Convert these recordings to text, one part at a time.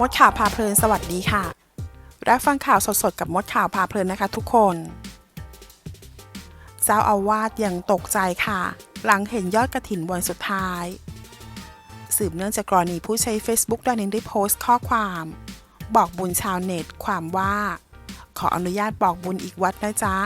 มดข่าวพาเพลินสวัสดีค่ะ รับฟังข่าวสดๆ กับมดข่าวพาเพลินนะคะทุกคน เจ้าอาวาสยังตกใจค่ะ หลังเห็นยอดกระถินวันสุดท้าย สืบเนื่องจากกรณีผู้ใช้ Facebook รายหนึ่งได้โพสต์ข้อความ บอกบุญชาวเน็ตความว่า ขออนุญาตบอกบุญอีกวัดนะจ๊ะ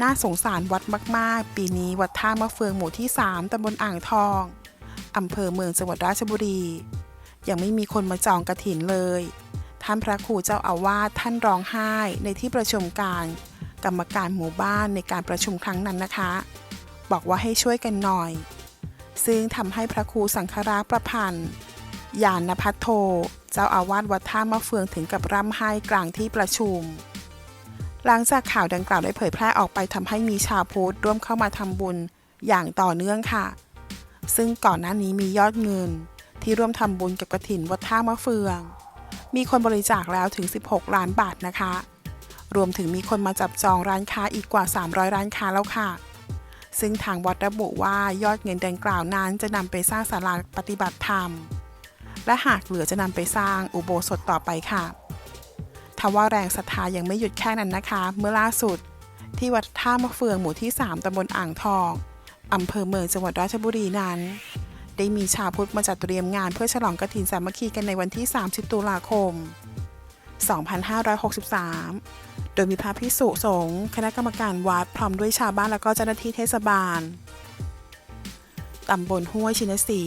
น่าสงสารวัดมากๆ ปีนี้วัดท่ามะเฟืองหมู่ที่ 3ตำบลอ่างทองอำเภอเมืองจังหวัดราชบุรี ยังไม่มีคนมาจองกระถินเลย ท่านพระครูเจ้าอาวาสท่านร้องไห้ในที่ประชุมการ กรรมการหมู่บ้านในการประชุมครั้งนั้นนะคะ บอกว่าให้ช่วยกันหน่อย ซึ่งทำให้พระครูสังฆราชประพันธ์ยานพัทโท เจ้าอาวาสวัดท่ามะเฟืองถึงกับร่ำไห้กลางที่ประชุม หลังจากข่าวดังกล่าวได้เผยแพร่ออกไปทำให้มีชาวพุทธร่วมเข้ามาทำบุญอย่างต่อเนื่องค่ะ ซึ่งก่อนหน้านี้มียอดเงิน ที่ร่วมทำบุญกับกระถินวัดท่ามะเฟือง มีคนบริจาคแล้วถึง 16 ล้านบาทนะคะ รวมถึงมีคนมาจับจองร้านค้าอีกกว่า 300 ร้านค้าแล้วค่ะ ซึ่งทางวัดระบุว่ายอดเงินดังกล่าวนั้นจะนำไปสร้างศาลาปฏิบัติธรรม และหากเหลือจะนำไปสร้างอุโบสถต่อไปค่ะทว่าแรงศรัทธายังไม่หยุดแค่นั้นนะคะ เมื่อล่าสุด ที่วัดท่ามะเฟืองหมู่ที่ 3ตำบลอ่างทองอำเภอเมืองจังหวัดราชบุรีนั้น ได้มีชาวพุทธมาจัดเตรียมงานเพื่อฉลองกฐินสามัคคีกันในวันที่ 30 ตุลาคม 2563 โดยมีพระพิสุสงฆ์คณะกรรมการวัดพร้อมด้วยชาวบ้านและก็เจ้าหน้าที่เทศบาลตำบลห้วยชินสี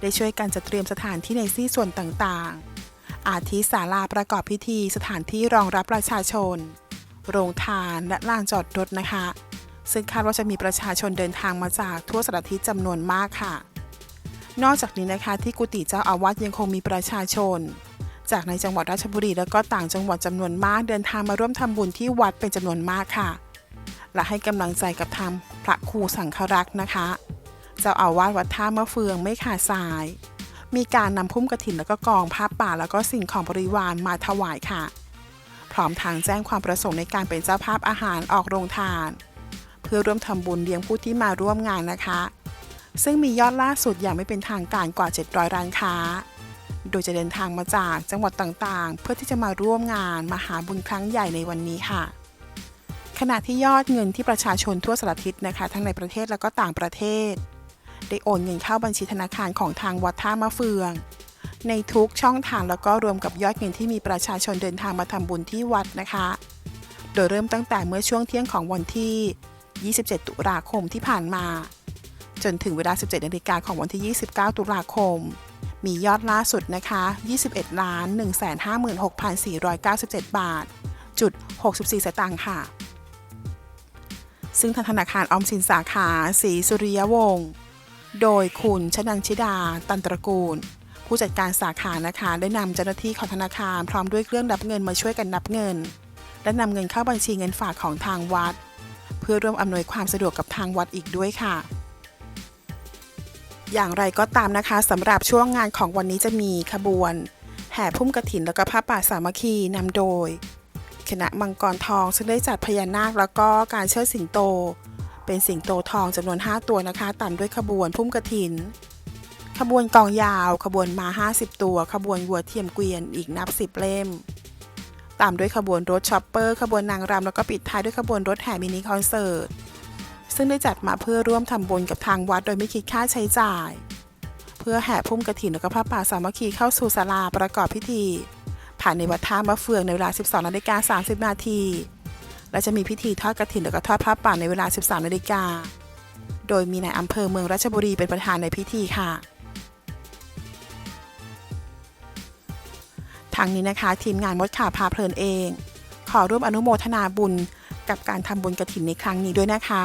ได้ช่วยกันจัดเตรียมสถานที่ในที่ส่วนต่างๆ อาทิศาลาประกอบพิธีสถานที่รองรับประชาชน โรงทานและลานจอดรถนะคะ ซึ่งคาดว่าจะมีประชาชนเดินทางมาจากทั่วสารทิศจำนวนมากค่ะ นอกจากนี้นะคะที่กุฏิเจ้าอาวาสยังคงมีประชาชน จากในจังหวัดราชบุรีและก็ต่างจังหวัดจำนวนมากเดินทางมาร่วมทำบุญที่วัดเป็นจำนวนมากค่ะ และให้กำลังใจกับทางพระครูสังฆรักษ์นะคะ เจ้าอาวาสวัดท่ามะเฟืองไม่ขาดสาย มีการนำพุ่มกระถินแล้วก็กองผ้าป่าแล้วก็สิ่งของบริวารมาถวายค่ะ พร้อมทางแจ้งความประสงค์ในการเป็นเจ้าภาพอาหารออกโรงทาน เพื่อร่วมทำบุญเลี้ยงผู้ที่มาร่วมงานนะคะ ซึ่งมียอดล่าสุดอย่างไม่เป็นทางการกว่า 700 ร้านค้า โดยจะเดินทางมาจากจังหวัดต่างๆ เพื่อที่จะมาร่วมงานมหาบุญครั้งใหญ่ในวันนี้ค่ะ ขณะที่ยอดเงินที่ประชาชนทั่วสารทิศนะคะ ทั้งในประเทศและก็ต่างประเทศ ได้โอนเงินเข้าบัญชีธนาคารของทางวัดท่ามะเฟือง ในทุกช่องทางแล้วก็รวมกับยอดเงินที่มีประชาชนเดินทางมาทำบุญที่วัดนะคะ โดยเริ่มตั้งแต่เมื่อช่วงเที่ยงของวันที่ 27 ตุลาคมที่ผ่านมา จนถึงเวลา 17นาฬิกาของวันที่ 29 ตุลาคม มียอดล่าสุดนะคะ 21ล้าน156,497 บาท จุด 64 สตางค์ค่ะ ซึ่งทางธนาคารออมสินสาขาศรีสุริยวงศ์โดยคุณชนันชิดา ตันตระกูล ผู้จัดการสาขานะคะ ได้นำเจ้าหน้าที่ของธนาคารพร้อมด้วยเครื่องนับเงินมาช่วยกันนับเงิน และนำเงินเข้าบัญชีเงินฝากของทางวัด เพื่อร่วมอำนวยความสะดวกกับทางวัดอีกด้วยค่ะ อย่างไรก็ตามนะคะสำหรับช่วงงานของวันนี้จะมีขบวน แห่พุ่มกระถินแล้วก็ผ้าป่าสามัคคีนำโดย คณะมังกรทองซึ่งได้จัดพญานาคแล้วก็การเชิดสิงโต เป็นสิงโตทองจำนวน 5 ตัวนะคะตามด้วยขบวนพุ่มกระถิน ขบวนกองยาว ขบวนมา 50 ตัว ขบวนวัวเทียมเกวียนอีกนับ 10 เล่ม ตามด้วยขบวนรถช็อปเปอร์ ขบวนนางรำแล้วก็ปิดท้ายด้วยขบวนรถแห่มินิคอนเสิร์ต ซึ่งได้จัดมาเพื่อร่วมทำบุญกับทางวัดโดยไม่คิดค่าใช้จ่าย เพื่อแห่พุ่มกระถินแล้วก็ผ้าป่าสามัคคีเข้าสู่ศาลาประกอบพิธี ผ่านในวัดท่ามะเฟืองในเวลา 12นาฬิกา30 นาที และจะมีพิธีทอดกระถินแล้วก็ทอดผ้าป่าในเวลา 13นาฬิกา โดยมีนายอำเภอเมืองราชบุรีเป็นประธานในพิธีค่ะทางนี้นะคะ ทีมงานมดข่าวพาเพลินเอง ขอร่วมอนุโมทนาบุญกับการทำบุญกระถินในครั้งนี้ด้วยนะคะ